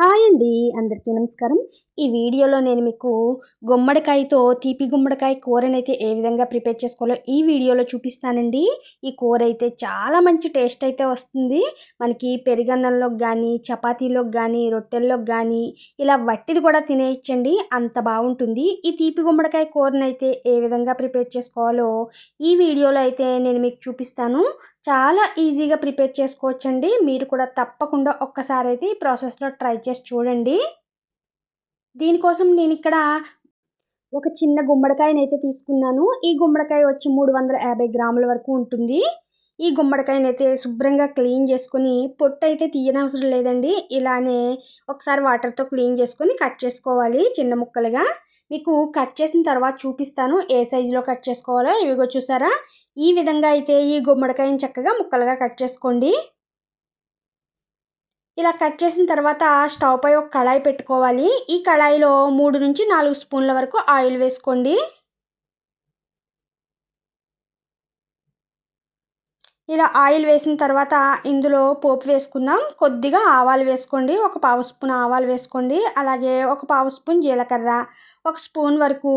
Hi అండి అందరికీ నమస్కారం. ఈ వీడియోలో నేను మీకు గుమ్మడికాయతో తీపి గుమ్మడికాయ కూరనైతే ఏ విధంగా ప్రిపేర్ చేసుకోవాలో ఈ వీడియోలో చూపిస్తానండి. ఈ కూర అయితే చాలా మంచి టేస్ట్ అయితే వస్తుంది. మనకి పెరిగన్నంలోకి కానీ చపాతీలోకి కానీ రొట్టెల్లోకి కానీ ఇలా వట్టిది కూడా తినేయచ్చండి. అంత బాగుంటుంది. ఈ తీపి గుమ్మడికాయ కూరనైతే ఏ విధంగా ప్రిపేర్ చేసుకోవాలో ఈ వీడియోలో అయితే నేను మీకు చూపిస్తాను. చాలా ఈజీగా ప్రిపేర్ చేసుకోవచ్చండి. మీరు కూడా తప్పకుండా ఒక్కసారి అయితే ఈ ప్రాసెస్లో ట్రై చేసి చూడండి. దీనికోసం నేను ఇక్కడ ఒక చిన్న గుమ్మడికాయని అయితే తీసుకున్నాను. ఈ గుమ్మడికాయ వచ్చి మూడు వందల యాభై గ్రాముల వరకు ఉంటుంది. ఈ గుమ్మడికాయని అయితే శుభ్రంగా క్లీన్ చేసుకొని పొట్టు అయితే తీయనవసరం లేదండి. ఇలానే ఒకసారి వాటర్తో క్లీన్ చేసుకొని కట్ చేసుకోవాలి చిన్న ముక్కలుగా. మీకు కట్ చేసిన తర్వాత చూపిస్తాను ఏ సైజులో కట్ చేసుకోవాలో. ఇవిగో చూసారా? ఈ విధంగా అయితే ఈ గుమ్మడికాయని చక్కగా ముక్కలుగా కట్ చేసుకోండి. ఇలా కట్ చేసిన తర్వాత స్టవ్ పై ఒక కళాయి పెట్టుకోవాలి. ఈ కళాయిలో మూడు నుంచి నాలుగు స్పూన్ల వరకు ఆయిల్ వేసుకోండి. ఇలా ఆయిల్ వేసిన తర్వాత ఇందులో పోపు వేసుకుందాం. కొద్దిగా ఆవాలు వేసుకోండి. ఒక పావు స్పూన్ ఆవాలు వేసుకోండి. అలాగే ఒక పావు స్పూన్ జీలకర్ర ఒక స్పూన్ వరకు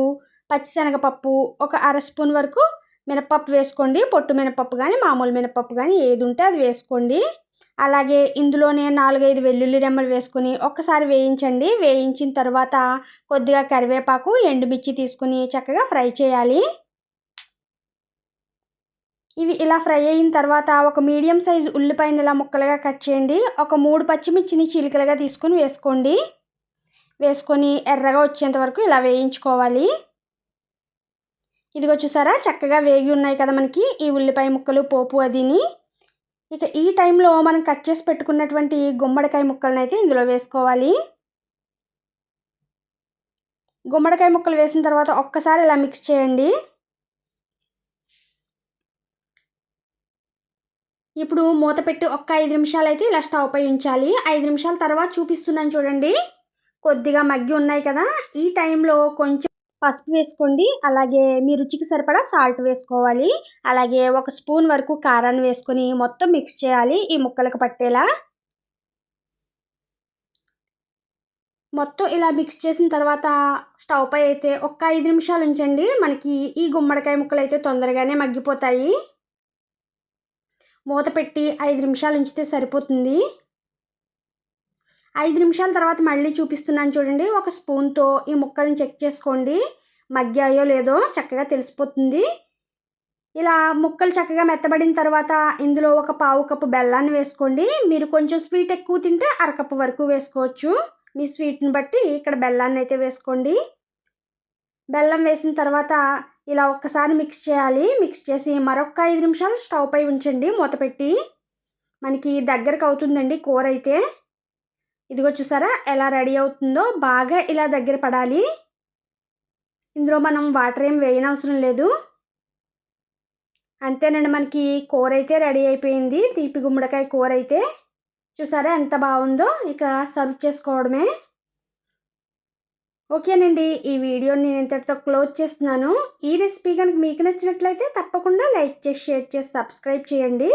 పచ్చిశనగపప్పు ఒక అర స్పూన్ వరకు మినపప్పు వేసుకోండి. పొట్టు మినపప్పు కానీ మామూలు మినపప్పు కానీ ఏది ఉంటే అది వేసుకోండి. అలాగే ఇందులోనే నాలుగైదు వెల్లుల్లి రెమ్మలు వేసుకుని ఒక్కసారి వేయించండి. వేయించిన తర్వాత కొద్దిగా కరివేపాకు ఎండుమిర్చి తీసుకుని చక్కగా ఫ్రై చేయాలి. ఇవి ఇలా ఫ్రై అయిన తర్వాత ఒక మీడియం సైజు ఉల్లిపాయని ఇలా ముక్కలుగా కట్ చేయండి. ఒక మూడు పచ్చిమిర్చిని చీలికలుగా తీసుకుని వేసుకోండి. వేసుకొని ఎర్రగా వచ్చేంత వరకు ఇలా వేయించుకోవాలి. ఇదిగో చూసారా? చక్కగా వేగి ఉన్నాయి కదా మనకి ఈ ఉల్లిపాయ ముక్కలు పోపు అదిని. ఇక ఈ టైంలో మనం కట్ చేసి పెట్టుకున్నటువంటి గుమ్మడికాయ ముక్కలను అయితే ఇందులో వేసుకోవాలి. గుమ్మడికాయ ముక్కలు వేసిన తర్వాత ఒక్కసారి ఇలా మిక్స్ చేయండి. ఇప్పుడు మూత పెట్టి ఒక్క ఐదు నిమిషాలు అయితే ఇలా స్టవ్ పై ఉంచాలి. ఐదు నిమిషాల తర్వాత చూపిస్తున్నాను చూడండి. కొద్దిగా మగ్గి ఉన్నాయి కదా. ఈ టైంలో కొంచెం పసుపు వేసుకోండి. అలాగే మీ రుచికి సరిపడా సాల్ట్ వేసుకోవాలి. అలాగే ఒక స్పూన్ వరకు కారాన్ని వేసుకొని మొత్తం మిక్స్ చేయాలి ఈ ముక్కలకు పట్టేలా. మొత్తం ఇలా మిక్స్ చేసిన తర్వాత స్టవ్ పై అయితే ఒక్క ఐదు నిమిషాలు ఉంచండి. మనకి ఈ గుమ్మడికాయ ముక్కలు అయితే తొందరగానే మగ్గిపోతాయి. మూత పెట్టి ఐదు నిమిషాలు ఉంచితే సరిపోతుంది. ఐదు నిమిషాల తర్వాత మళ్ళీ చూపిస్తున్నాను చూడండి. ఒక స్పూన్తో ఈ ముక్కల్ని చెక్ చేసుకోండి. మగ్గాయో లేదో చక్కగా తెలిసిపోతుంది. ఇలా ముక్కలు చక్కగా మెత్తబడిన తర్వాత ఇందులో ఒక పావు కప్పు బెల్లాన్ని వేసుకోండి. మీరు కొంచెం స్వీట్ ఎక్కువ తింటే అరకప్పు వరకు వేసుకోవచ్చు. మీ స్వీట్ని బట్టి ఇక్కడ బెల్లాన్ని అయితే వేసుకోండి. బెల్లం వేసిన తర్వాత ఇలా ఒక్కసారి మిక్స్ చేయాలి. మిక్స్ చేసి మరొక ఐదు నిమిషాలు స్టవ్ పై ఉంచండి మూత పెట్టి. మనకి దగ్గరకు అవుతుందండి కూర అయితే. ఇదిగో చూసారా ఎలా రెడీ అవుతుందో బాగా ఇలా దగ్గర పడాలి. ఇందులో మనం వాటర్ ఏం వేయనవసరం లేదు. అంతేనండి మనకి కూర అయితే రెడీ అయిపోయింది. తీపి గుమ్మడికాయ కూర అయితే. చూసారా ఎంత బాగుందో ఇక సర్వ్ చేసుకోవడమే. ఓకేనండి ఈ వీడియోని నేను ఇంతటితో క్లోజ్ చేస్తున్నాను. ఈ రెసిపీ కనుక మీకు నచ్చినట్లయితే తప్పకుండా లైక్ చేసి షేర్ చేసి సబ్స్క్రైబ్ చేయండి.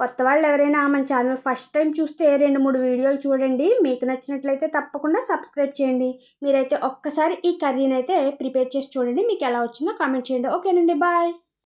కొత్త వాళ్ళు ఎవరైనా మన ఛానల్ ఫస్ట్ టైం చూస్తే రెండు మూడు వీడియోలు చూడండి. మీకు నచ్చినట్లయితే తప్పకుండా సబ్స్క్రైబ్ చేయండి. మీరైతే ఒక్కసారి ఈ కర్రీని అయితే ప్రిపేర్ చేసి చూడండి. మీకు ఎలా వచ్చిందో కామెంట్ చేయండి. ఓకేనండి. బాయ్.